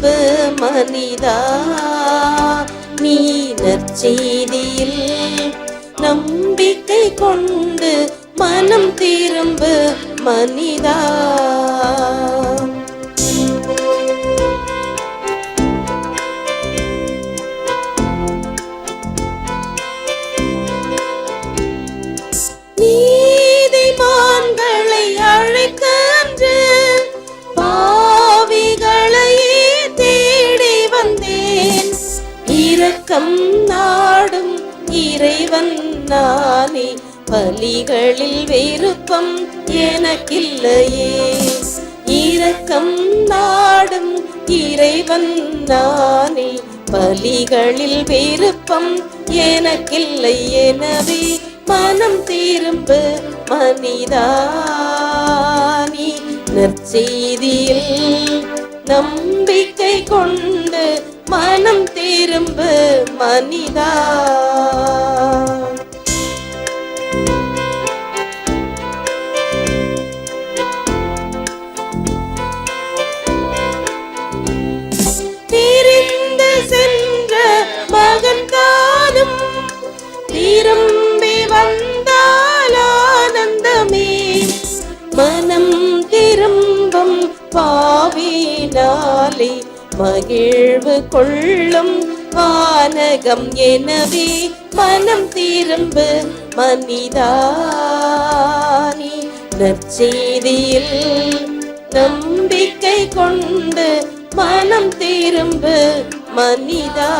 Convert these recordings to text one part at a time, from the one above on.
அன்பு மனிதா நீ நற்செய்தியில் நம்பிக்கை கொண்டு மனம் திரும்பு மனிதா. பலிகளில் விருப்பம் எனக்கில்லையே. இரக்கம் நாடும் இறைவன் நானே. பலிகளில் விருப்பம் எனக்கில்லை எனவே மனம் திரும்ப மனிதானி. நற்செய்தியில் நம்பிக்கை கொண்டு மனம் திரும்ப மனிதா. மனம் திரும்பும் பாவினாலே மகிழ்வு கொள்ளும் வானகம் எனவே மனம் திரும்பு மனிதானி. நற்செய்தியில் நம்பிக்கை கொண்டு மனம் திரும்பு மனிதா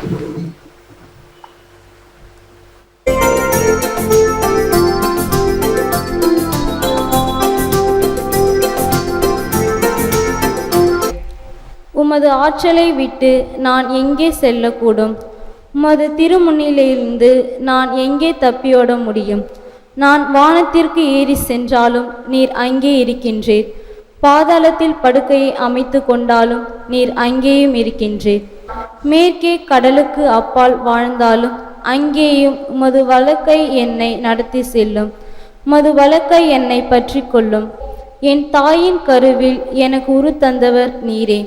உமது ஆற்றலை விட்டு நான் எங்கே செல்லக்கூடும்? உமது திருமுன்னிலையிலிருந்து நான் எங்கே தப்பியோட முடியும்? நான் வானத்திற்கு ஏறி சென்றாலும் நீர் அங்கே இருக்கின்றீர். பாதாளத்தில் படுக்கையை அமைத்து கொண்டாலும் நீர் அங்கேயும் இருக்கின்றீர். மேற்கே கடலுக்கு அப்பால் வாழ்ந்தாலும் அங்கேயும் உமது வழக்கை என்னை நடத்தி செல்லும். உமது வழக்கை என்னை பற்றி கொள்ளும் என் தாயின் கருவில் எனக்கு உரு தந்தவர் நீரே.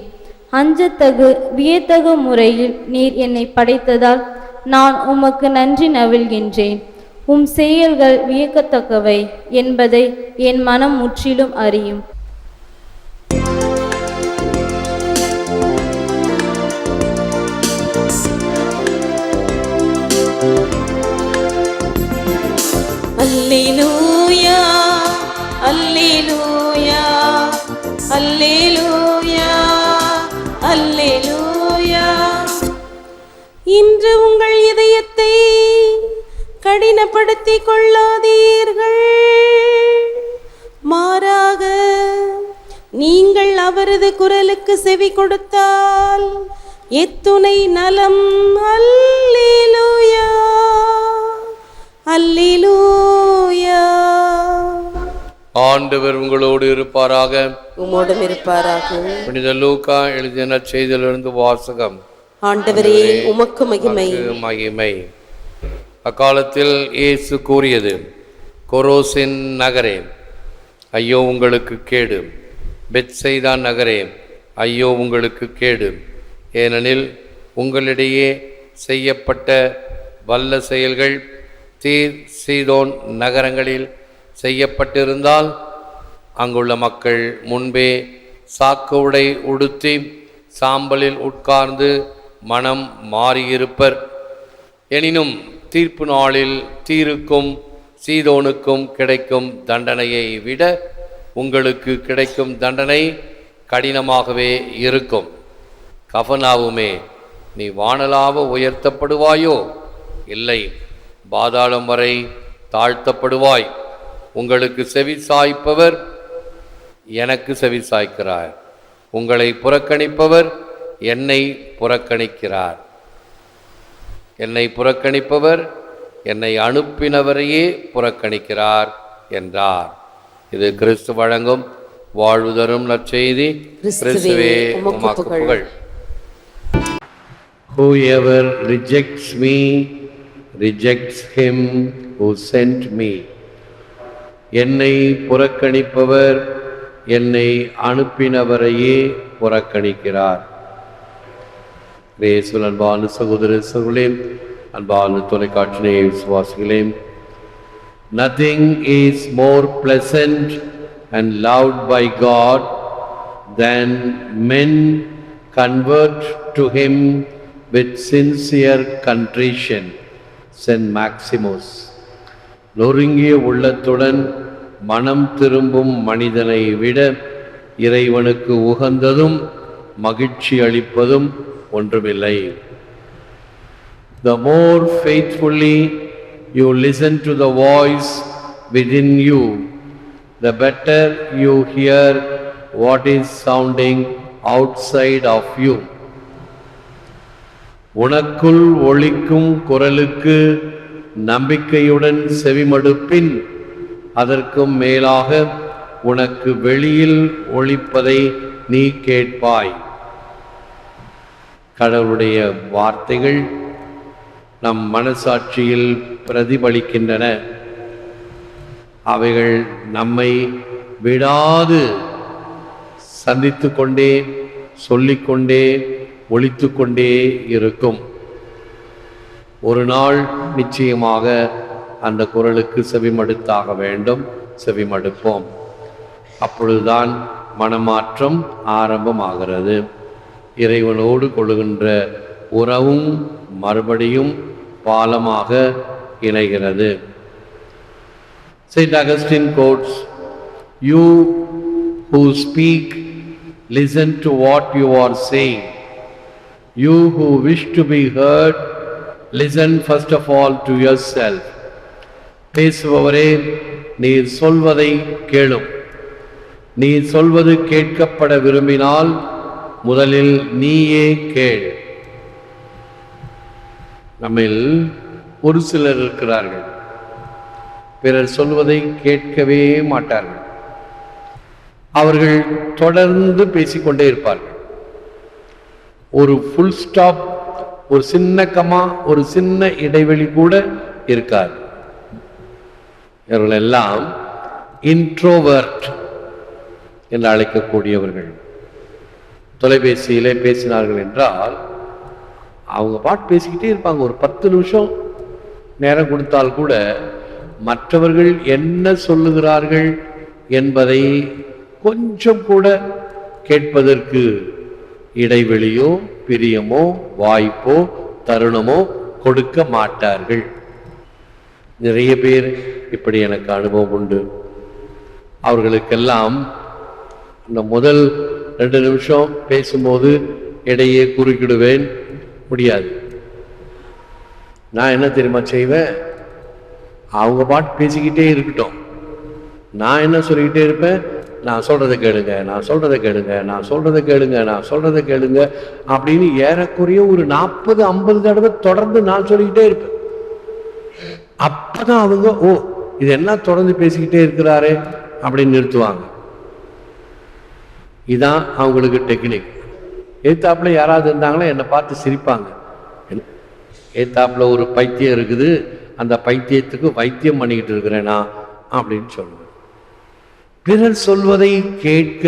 அஞ்சத்தகு வியத்தகு முறையில் நீர் என்னை படைத்ததால் நான் உமக்கு நன்றி நவிழ்கின்றேன். உம் செயல்கள் வியக்கத்தக்கவை என்பதை என் மனம் முற்றிலும் அறியும். கடினப்படுத்திக் கொள்ளாதீர்கள் மாறாக நீங்கள் அவரது குரலுக்கு செவி கொடுத்தால் எத்துணை நலம். அல்லேலூயா. அல்லேலூயா. ஆண்டவர் உங்களோடு இருப்பாராக. உம்மோடும் இருப்பாராக. புனித லூக்கா எழுதின செய்தியிலிருந்து வாசகம். ஆண்டவரே உமக்கு மகிமை. மகிமை. அக்காலத்தில் இயேசு கூறியது கொரோசின் நகரே ஐயோ உங்களுக்கு கேடு. பெட்சைதான் நகரே ஐயோ உங்களுக்கு கேடு. ஏனெனில் உங்களிடையே செய்யப்பட்ட வல்ல செயல்கள் தீர் சீதோன் நகரங்களில் செய்யப்பட்டிருந்தால் அங்குள்ள மக்கள் முன்பே சாக்கு உடை உடுத்தி சாம்பலில் உட்கார்ந்து மனம் மாறியிருப்பர். எனினும் தீர்ப்பு நாளில் தீருக்கும் சீதோனுக்கும் கிடைக்கும் தண்டனையை விட உங்களுக்கு கிடைக்கும் தண்டனை கடினமாகவே இருக்கும். கஃபனாவுமே நீ வானலாக உயர்த்தப்படுவாயோ? இல்லை. பாதாளம் வரை தாழ்த்தப்படுவாய். உங்களுக்கு செவி சாய்ப்பவர் எனக்கு செவி சாய்க்கிறார். உங்களை புறக்கணிப்பவர் என்னை புறக்கணிக்கிறார். என்னை புறக்கணிப்பவர் என்னை அனுப்பினவரையே புறக்கணிக்கிறார் என்றார் இது கிறிஸ்து வழங்கும் வாழ்வு தரும் நற்செய்தி கிறிஸ்துவே, உமக்கு. புகழ் Whoever rejects me rejects him who sent me. என்னை புறக்கணிப்பவர் என்னை அனுப்பினவரையே புறக்கணிக்கிறார் கிரேசுவல் அன்பான சகோதர சகோதரர்களையும் அன்பான தொலைக்காட்சி விசுவாசிகளையும் nothing is more pleasant and loved by God than men convert to him with sincere contrition saint Maximos நொறுங்கிய உள்ளத்துடன் மனம் திரும்பும் மனிதனை விட இறைவனுக்கு உகந்ததும் மகிழ்ச்சி அளிப்பதும் ஒன்றுமில்லை the more faithfully you listen to the voice within you the better you hear what is sounding outside of you உனக்குள் ஒழிக்கும் குரலுக்கு நம்பிக்கையுடன் செவிமடுப்பின் அதற்கும் மேலாக உனக்கு வெளியில் ஒழிப்பதை நீ கேட்பாய் கடவுளுடைய வார்த்தைகள் நம் மனசாட்சியில் பிரதிபலிக்கின்றன. அவைகள் நம்மை விடாது சந்தித்து கொண்டே சொல்லிக்கொண்டே ஒழித்து கொண்டே இருக்கும். ஒரு நாள் நிச்சயமாக அந்த குரலுக்கு செவிமடுத்தாக வேண்டும் செவிமடுப்போம். அப்பொழுதுதான் மனமாற்றம் ஆரம்பமாகிறது. இறைவனோடு கொள்கின்ற உறவும் மறுபடியும் பாலமாக இணைகிறது saint Augustine quotes you who speak listen to what you are saying you who wish to be heard listen first of all to yourself பேசுபவரே நீர் சொல்வதை கேளும் நீ சொல்வது கேட்கப்பட விரும்பினால் முதலில் நீயே கேள். நம்மில் ஒரு சிலர் இருக்கிறார்கள். பிறர் சொல்வதை கேட்கவே மாட்டார்கள். அவர்கள் தொடர்ந்து பேசிக்கொண்டே இருப்பார்கள். ஒரு ஃபுல் ஸ்டாப் ஒரு சின்ன கமா ஒரு சின்ன இடைவெளி கூட இருக்காது. இவர்கள் எல்லாம் இன்ட்ரோவர்ட் என்று அழைக்கக்கூடியவர்கள். தொலைபேசியிலே பேசினார்கள் என்றால் அவங்க பாட்டு பேசிக்கிட்டே இருப்பாங்க. ஒரு பத்து நிமிஷம் நேரம் கொடுத்தால் கூட மற்றவர்கள் என்ன சொல்லுகிறார்கள் என்பதை கொஞ்சம் கூட கேட்பதற்கு இடைவெளியோ பிரியமோ வாய்ப்போ தருணமோ கொடுக்க மாட்டார்கள். நிறைய பேர் இப்படி எனக்கு அனுபவம் உண்டு. அவர்களுக்கெல்லாம் இந்த முதல் ரெண்டு நிமிஷம் பேசும்போது இடையே குறுக்கிடுவேன். முடியாது. நான் என்ன தெரியுமா செய்வேன்? அவங்க பாட்டு பேசிக்கிட்டே இருக்கட்டும். நான் என்ன சொல்லிக்கிட்டே இருப்பேன்? நான் சொல்கிறத கேளுங்க நான் சொல்கிறத கேளுங்க நான் சொல்கிறத கேளுங்க நான் சொல்கிறத கேளுங்க அப்படின்னு ஏறக்குறைய ஒரு நாற்பது ஐம்பது தடவை தொடர்ந்து நான் சொல்லிக்கிட்டே இருப்பேன். அப்போ தான் அவங்க ஓ இது என்ன தொடர்ந்து பேசிக்கிட்டே இருக்கிறாரே அப்படின்னு நிறுத்துவாங்க. இதான் அவங்களுக்கு டெக்னிக் எதிர்த்தாப்புல யாராவது இருந்தாங்களோ என்னை பார்த்து சிரிப்பாங்க. ஏத்தாப்புல ஒரு பைத்தியம் இருக்குது அந்த பைத்தியத்துக்கு வைத்தியம் பண்ணிக்கிட்டு இருக்கிறேனா அப்படின்னு சொல்லுவேன். பிறர் சொல்வதை கேட்க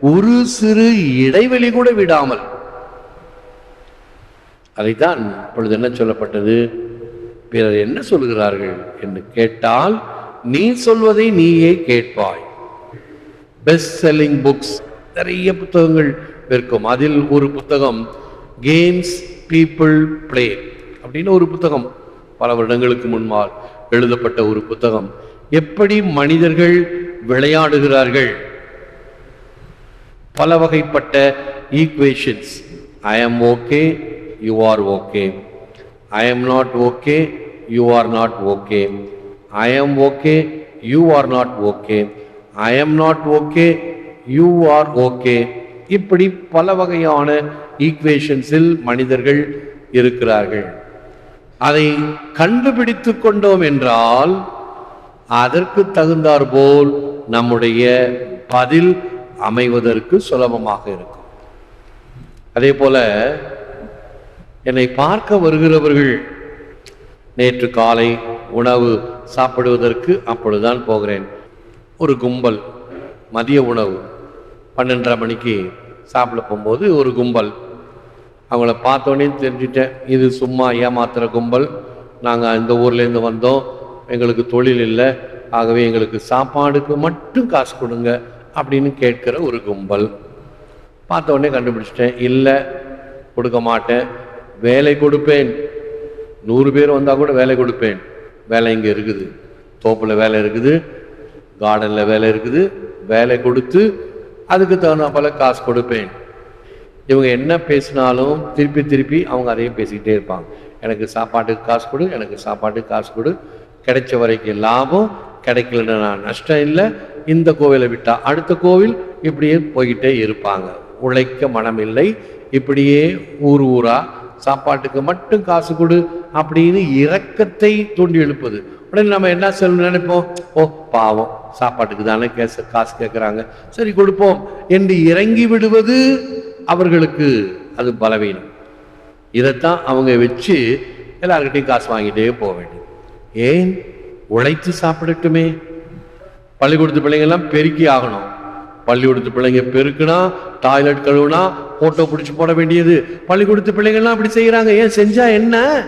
ஒரு சிறு இடைவெளி கூட விடாமல் அதைத்தான் இப்பொழுது என்ன சொல்லப்பட்டது? பிறர் என்ன சொல்கிறார்கள் என்று கேட்டால் நீ சொல்வதை நீயே கேட்பாய். பெஸ்ட் செல்லிங் புக்ஸ் நிறைய புத்தகங்கள் விற்கும். அதில் ஒரு புத்தகம் கேம்ஸ் பீப்புள் ப்ளே அப்படின்னு ஒரு புத்தகம். பல வருடங்களுக்கு முன்னால் எழுதப்பட்ட ஒரு புத்தகம். எப்படி மனிதர்கள் விளையாடுகிறார்கள்? பல வகைப்பட்ட equations I am okay you are okay I am not okay you are not okay I am okay you are not okay I am not okay you are okay இப்படி பல வகையான ஈக்குவேஷன்ஸில் மனிதர்கள் இருக்கிறார்கள். அதை கண்டுபிடித்து கொண்டோம் என்றால் அதற்கு தகுந்தாற்போல் நம்முடைய பதில் அமைவதற்கு சுலபமாக இருக்கும். அதே போல என்னை பார்க்க வருகிறவர்கள் நேற்று காலை உணவு சாப்பிடுவதற்கு அப்பொழுதுதான் போகிறேன். ஒரு கும்பல் மதிய உணவு. பன்னெண்டரை மணிக்கு சாப்பிட போகும்போது ஒரு கும்பல். அவங்கள பார்த்தோன்னே தெரிஞ்சுட்டேன் இது சும்மா ஏமாத்துகிற கும்பல். நாங்கள் இந்த ஊர்லேருந்து வந்தோம் எங்களுக்கு தொழில் இல்லை ஆகவே எங்களுக்கு சாப்பாடுக்கு மட்டும் காசு கொடுங்க அப்படின்னு கேட்குற ஒரு கும்பல். பார்த்தோடனே கண்டுபிடிச்சிட்டேன் இல்லை கொடுக்க மாட்டேன் வேலை கொடுப்பேன். நூறு பேர் வந்தால் கூட வேலை கொடுப்பேன். வேலை இங்கே இருக்குது. தோப்பில் வேலை இருக்குது. கார்டனில் வேலை இருக்குது வேலை கொடுத்து அதுக்கு தகுந்த போல காசு கொடுப்பேன். இவங்க என்ன பேசினாலும் திருப்பி திருப்பி அவங்க அதையும் பேசிக்கிட்டே இருப்பாங்க. எனக்கு சாப்பாட்டுக்கு காசு கொடு எனக்கு சாப்பாட்டுக்கு காசு கொடு. கிடைச்ச வரைக்கும் லாபம் கிடைக்கலன்னா நான் நஷ்டம் இல்லை. இந்த கோவிலை விட்டால் அடுத்த கோவில் இப்படியே போய்கிட்டே இருப்பாங்க. உழைக்க மனம் இல்லை. இப்படியே ஊர் ஊரா சாப்பாட்டுக்கு மட்டும் காசு கொடு அப்படின்னு இரக்கத்தை தூண்டி எழுப்புது. உடனே நம்ம என்ன சொல்ல நினைப்போம்? ஓ பாவம். சாப்பாட்டுக்கு தானே கேச காசு கேட்குறாங்க சரி கொடுப்போம். என்று இறங்கி விடுவது அவர்களுக்கு அது பலவீனம். இதைத்தான் அவங்க வச்சு எல்லார்கிட்டையும் காசு வாங்கிட்டே போக வேண்டியது. ஏன்? உழைத்து சாப்பிடட்டுமே. பள்ளிக்கூடத்து பிள்ளைங்கெல்லாம் பெருக்கி ஆகணும். பள்ளிக்கூடத்து பிள்ளைங்க பெருக்குனா டாய்லெட் கழுவுனா ஃபோட்டோ பிடிச்சி போட வேண்டியது. பள்ளிக்கூடத்து பிள்ளைங்கள்லாம் அப்படி செய்கிறாங்க ஏன் செஞ்சா என்ன?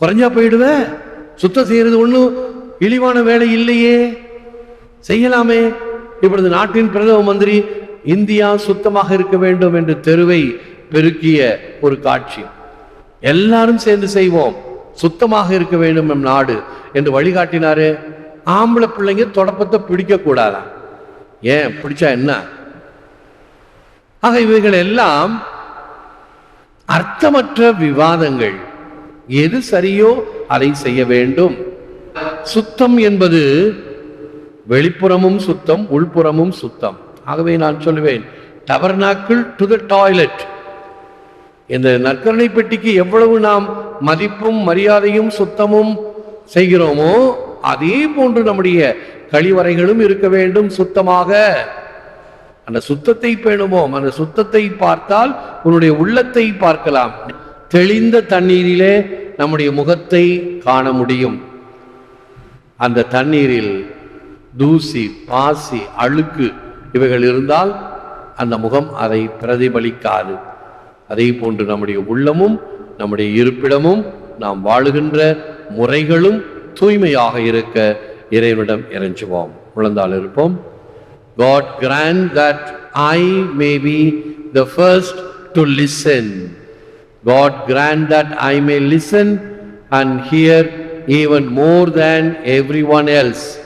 குறைஞ்சா போயிடுவேன் சுத்தம் செய்யறது ஒன்றும் இழிவான வேலை இல்லையே. செய்யலாமே. இப்பொழுது நாட்டின் பிரதம மந்திரி இந்தியா சுத்தமாக இருக்க வேண்டும் என்று தெருவை பெருக்கிய ஒரு காட்சி. எல்லாரும் சேர்ந்து செய்வோம். சுத்தமாக இருக்க வேண்டும் நம் நாடு என்று வழிகாட்டினாரு. ஆம்பளை பிள்ளைங்க தொடப்பத்தை பிடிக்க கூடாதா ஏன்? பிடிச்சா என்ன? ஆக இவைகள் எல்லாம் அர்த்தமற்ற விவாதங்கள். எது சரியோ அதை செய்ய வேண்டும். சுத்தம் என்பது வெளிப்புறமும் சுத்தம் உள்புறமும் சுத்தம். ஆகவே நான் சொல்லுவேன் டபர்னாக்கிள் டு த டாய்லெட் இந்த நற்கரணை பெட்டிக்கு எவ்வளவு நாம் மதிப்பும் மரியாதையும் சுத்தமும் செய்கிறோமோ அதே போன்று நம்முடைய கழிவறைகளும் இருக்க வேண்டும் சுத்தமாக. அந்த சுத்தத்தை பேணுவோம். அந்த சுத்தத்தை பார்த்தால் உன்னுடைய உள்ளத்தை பார்க்கலாம். தெளிந்த தண்ணீரிலே நம்முடைய முகத்தை காண முடியும். அந்த தண்ணீரில் தூசி பாசி அழுக்கு இவைகள் இருந்தால் அந்த முகம் அதை பிரதிபலிக்காது. அதே போன்று நம்முடைய உள்ளமும் நம்முடைய இருப்பிடமும் நாம் வாழுகின்ற முறைகளும் தூய்மையாக இருக்க இறைவனிடம் இறைஞ்சுவோம். உழந்தால் இருப்போம். God grant that I may be the first to listen. God grant that I may listen and hear even more than everyone else.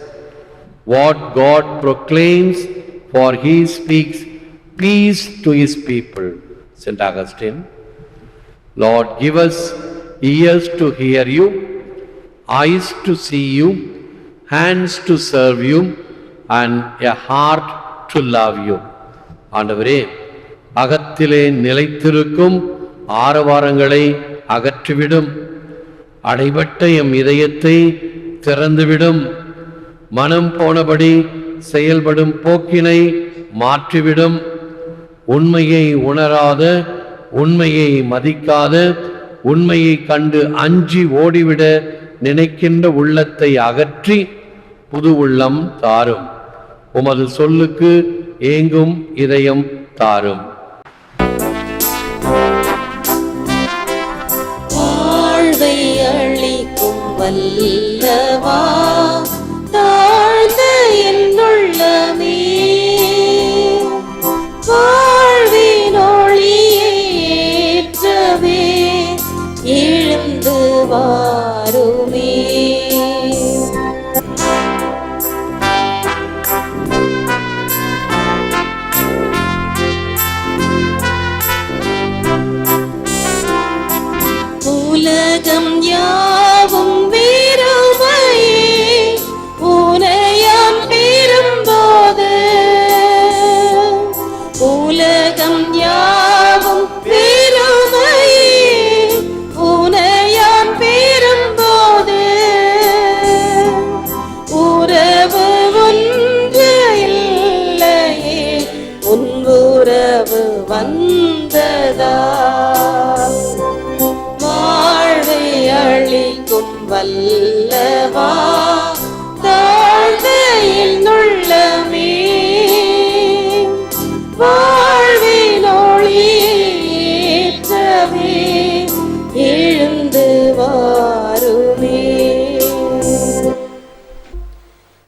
What God proclaims for he speaks peace to his people saint Augustine lord give us ears to hear you eyes to see you hands to serve you and a heart to love you ஆண்டவரே அகத்திலே நிலைத்திருக்கும் ஆரவாரங்களை அகற்றிவிடும் அடைபட்ட M இதயத்தை திறந்துவிடும் மனம் போனபடி செயல்படும் போக்கினை மாற்றிவிடும். உண்மையை உணராத உண்மையை மதிக்காத உண்மையை கண்டு அஞ்சி ஓடிவிட நினைக்கின்ற உள்ளத்தை அகற்றி புது உள்ளம் தாரும். உமது சொல்லுக்கு ஏங்கும் இதயம் தாரும். வாழ்வை